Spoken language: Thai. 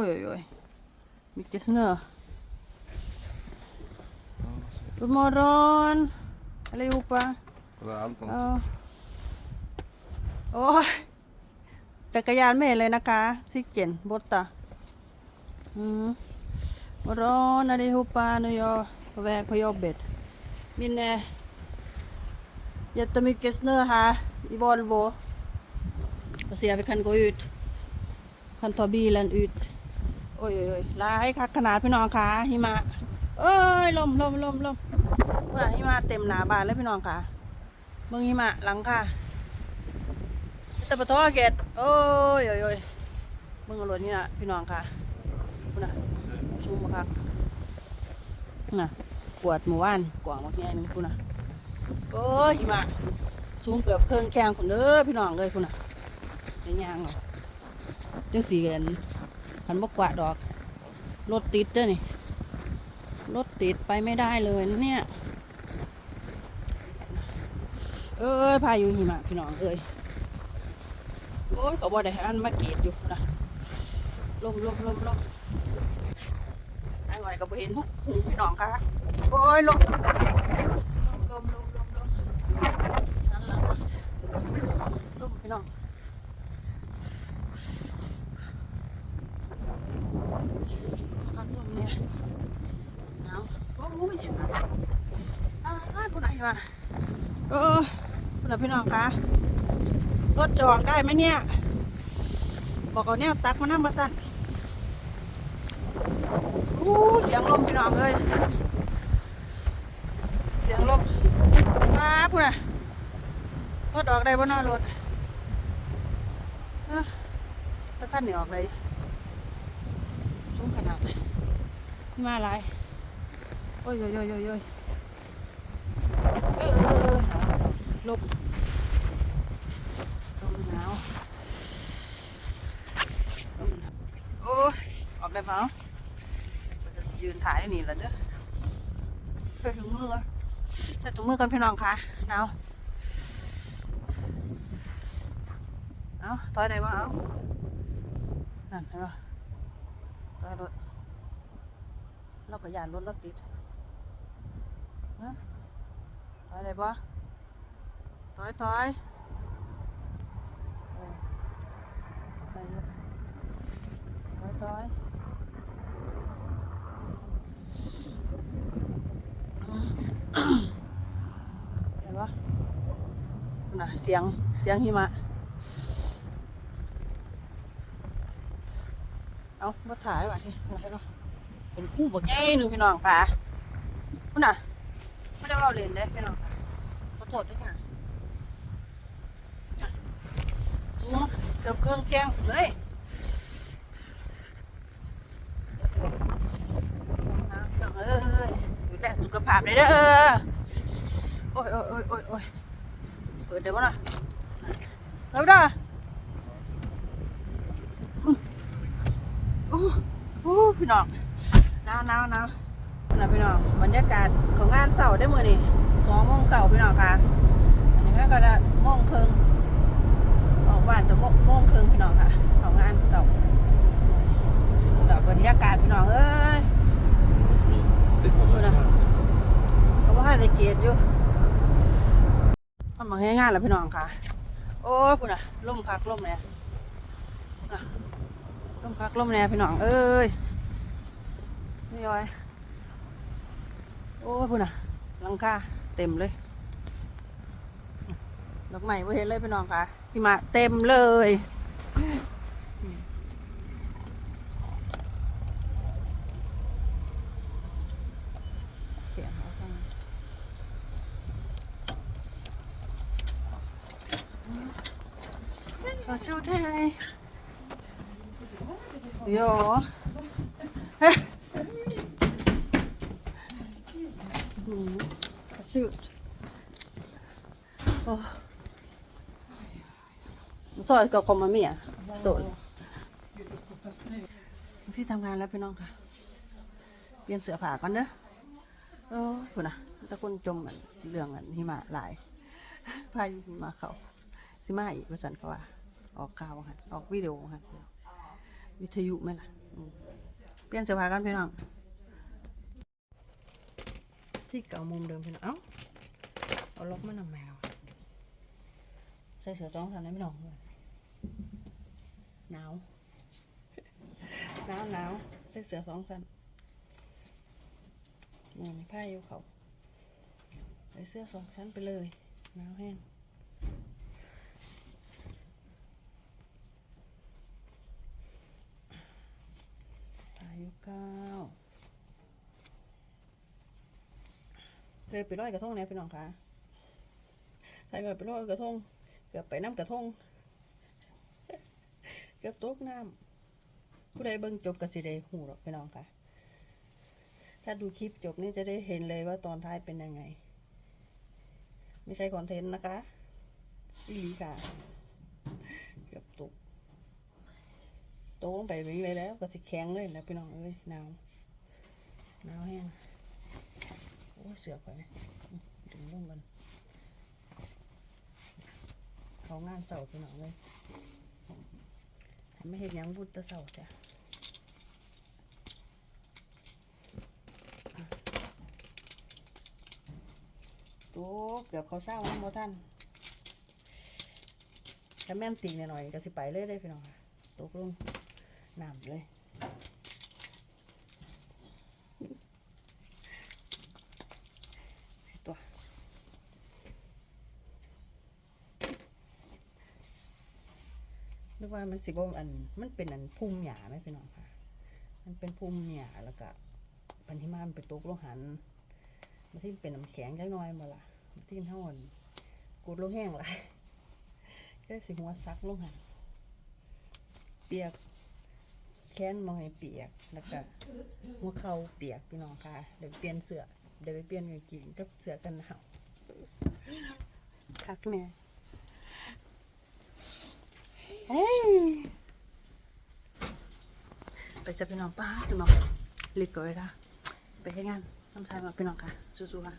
Oj, oj, oj. Mycket snö. God morgon allihopa. Det var allt om Ja. โอ้ยจักรยานไม่เห็นเลยนะคะซิเกนบดตาอืม morgon allihopa nu är jag på väg på jobbet min eh, jättemycket snö här i Volvo och se vi kan gå ut kan ta bilen ut โอ้ยโอ้ยโอ้ายคักขนาดพี่น้องคะหิมะ เอ้ยลมลมลมลมว่าหิมะเต็มหนาบานเลยพี่น้องค่ะเมืองหิมะหลังค่ะแต่ปะท้อเกตโอ้ยโอ้ยโอ้ยเมืองอรถนี่นะพี่น้องค่ะคุณน่ะซูมมาคักน่ะปวดหมู่บ้านกว่างมากแง่นึงคุณน่ะโอ้ยหิมะสูงเกือบเครื่องแข้งคุณเด้อพี่น้องเลยคุณน่ะยังยางเหรอจังสีกัน หันบกกวาดดอก รถติดเด้อนี่ รถติดไปไม่ได้เลยเนี่ย เอ้ยพายุหิมะพี่น้องเอ้ย โอ้ยก็บ่ได้อันมาเกตอยู่นะลมลมลมลมไอ้ไหวก็บ่เห็นพวกพี่น้องค่ะ โอ้ยลมลมลมลมลมนั่นล่ะลมพี่น้อง พักลมเนี่ยหนาวโอ้โหไม่เห็นอ่าคนไหนมาเออคนไหนพี่น้องคะรถจะออกได้ไหมเนี่ย บอกเอาเนี่ยตักมานั่งมาสั่นอู้เสียงลมพี่น้องเลยเสียงลมมาพูดน่ะรถออกได้บ่เนอรถอะถ้าท่านนี่ออกเลยสูงขนาดมาหลายโอ้ยโอ้ยโอ้ยโอ้ยโอ้ย เออเออลมลมหนาวลมหนาวโอ้ยออกได้เปล่าจะยืนถ่ายนี่แหละเด้อใส่ถุงมือใส่ถุงมือกันพี่น้องค่ะหนาวเอาถอยได้ปะเอานั่นเห็นปะถอยรถเราก็ยานรถเราติดนะ อะไรบ่ ถอยถอยเออไปเลยถอยถอยเห็นปะน่ะเสียง เสียงหิมะ เอามาถ่ายไว้ที่อะไรเนาะเป็นคู่บักใหญ่หนึ่งพี่น้องค่ะคุณน่ะ ไม่ได้เอาเล่นเด้พี่น้องค่ะขอโทษด้วยค่ะอะสูงเกือบเครื่องแกงเลยน้ำพี่น้องเอ้ยดูแลสุขภาพเลยเด้อโอ้ยโอ้ยโอ้ยโอ้ยโอ้ยเปิดเดี๋ยววะน่ะเปิดได้โอ้โอ้พี่น้องหนาวหนาวหนาว นะพี่น้องบรรยากาศของงานเสาร์ได้มือนี่สองโมงเสาร์พี่น้องค่ะอันนี้ก็จะโมงครึ่งออกบ้านแต่โมงโมงครึ่งพี่น้องค่ะของงานเสาร์แล้วบรรยากาศพี่น้องเอ้ย Tycker man Vadå? det? เขาว่าให้ได้เกียรติอยู่ทำมาให้งานแล้วพี่น้องค่ะ โอ้ยพุ่นน่ะล่มคักล่มแน่น่ะล่มคักล่มแน่พี่น้องเอ้ยนี่ย้อย โอ้ยพุ่นน่ะลังคาเต็มเลยดอกไม้ไ่เห็นเลยพี่น้องค่ะพี่มาเต็มเลยขาฟังขอชูไทยโยเฮ้ยอืม ขอชูโอ้ซอยกับคอมมาเมียโซนที่ทำงานแล้วพี่น้องค่ะ เปลี่ยนเสื้อผ้าก่อนเด้อโอ้ยพุ่นะตะคนจมอันเรื่องอันหิมะหลายพายุหิมะเขาสิมาอีกว่าสันเขาว่าออกข่าวค่ะออกวิดีโอค่ะวิทยุไหมล่ะเปลี่ยนเสื้อผ้ากันพี่น้อง ที่เก่ามุมเดิมพี่น้องเอ้าเอาล็อกมาหน่อยแมวใส่เสื้อจ้องทันได้พี่น้องเลยหนาวหนาวหนาวใส่เสื้อสองสันนี่มีผ้าอยู่เขาใส่เสื้อสองชั้นไปเลยหนาวแห้งผ้าอยู่เก้า เลยไปร้อยกระทงเนี่ยพี่น้องคะใส่ไปไปร้อยกระทง เกือบไปน้ำกระทง เกือบตกน้ำผู้ใดเบิ่งจบก็สิได้หูหรอกพี่น้องคะถ้าดูคลิปจบนี่จะได้เห็นเลยว่าตอนท้ายเป็นยังไง ไม่ใช่คอนเทนต์นะคะอีหลีค่ะ เกือบตกตกลงไปวิ่งเลยแล้ว ก็สิแข็งเลยแล้วพี่น้องเอ้ยหนาวหนาวแห้ง โอ้เสือกไปเนี่อืมดึงลงกันเขางานเสาพี่น้องเลยไม่เห็นยังบุญตะเสาจ้ะโต๊เกือบเขาเศร้าแล้วโมท่านถ้าแม่นตีหน่อยๆก็สิไปเลยได้พี่น้องตกลงน้ำเลย ตัว นึกว่ามันสิบ่อัน มันเป็นอันพุ่มหยาไหมพี่น้องค่ะ มันเป็นพุ่มหยาแล้วก็ปันที่มามันเป็นตกโลหันมาที่เป็นน้ำแข็งจักน้อยมาละมาที่เท่าอันกูดลงแห้งละก็สิหัวซักลงหันเปียกแค้นมองให้เปียกแล้วก็หัวเข่าเปียกพี่น้องค่ะเดี๋ยวเปลี่ยนเสื้อเดี๋ยวไปเปลี่ยนกางเกงกับเสื้อกันหนาวคักเนี่ย ไปจะพี่น้องป้าพี่น้องรีบก่อนเลยค่ะไปให้งานน้ำชายมาพี่น้องค่ะสู้ๆค่ะ